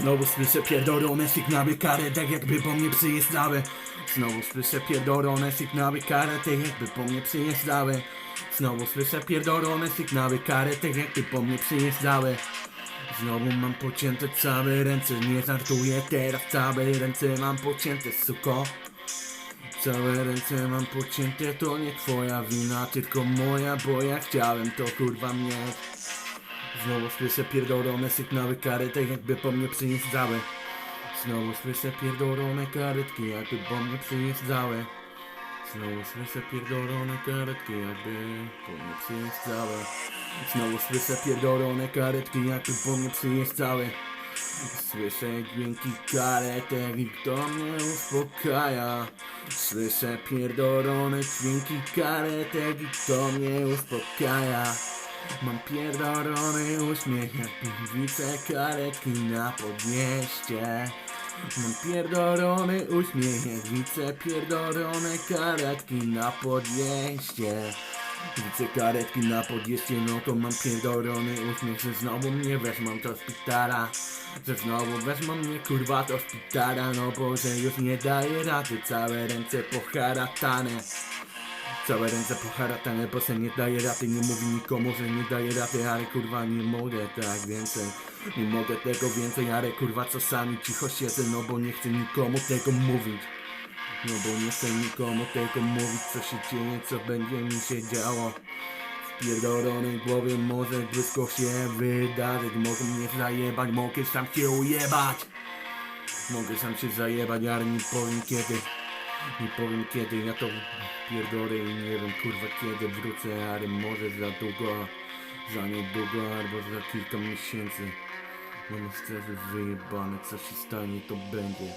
Znowu słyszę pierdolone sygnały kary Tak jakby po mnie przyjeżdżały. Znowu słyszę pierdolone sygnały karetek jakby po mnie przyjeżdżały. Znowu słyszę pierdolone sygnały karetek jakby po mnie przyjeżdżały. Znowu mam pocięte całe ręce, nie żartuję teraz całe ręce mam pocięte suko. Całe ręce mam pocięte, to nie twoja wina, tylko moja, bo ja chciałem to kurwa mieć. Znowu słyszę pierdolone sygnały karetek, jakby po mnie przyjeżdżały. Znowu słyszę pierdolone karetki, jakby mnie przyjeżdżały. Znowu słyszę pierdolone karetki, jakby mnie przyjeżdżały. Znowu słyszę pierdolone karetki, jakby mnie przyjeżdżały. Słyszę dźwięki karetek i to mnie uspokaja Słyszę pierdolone dźwięki karetek i to mnie uspokaja Mam pierdolony uśmiech jak widzę karetki na podjeździe Mam pierdolony uśmiech widzę pierdolone karetki na podjeździe? Widzę karetki na podjeździe, no to mam pierdolony uśmiech, że znowu mnie wezmą do szpitala. Że znowu wezmą mnie kurwa do szpitala, no bo że już nie daje rady, całe ręce poharatane. Całe ręce poharatane, bo se nie daje rady, nie mówi nikomu, że nie daje rady, ale kurwa nie mogę tak więcej Nie mogę tego więcej, ale kurwa czasami cicho siedzę, no bo nie chcę nikomu tego mówić no bo nie chcę nikomu tego mówić, co się dzieje, co będzie mi się działo. Pierdolonej głowie może błysko się wydarzyć, mogą mnie zajebać, mogę sam się ujebać. Mogę sam się zajebać, ale nie powiem kiedy. Nie powiem kiedy, ja to pierdolę i nie wiem kurwa kiedy wrócę, ale może za długo, za niedługo albo za kilka miesięcy. Mam szczerze wyjebane, co się stanie to będzie.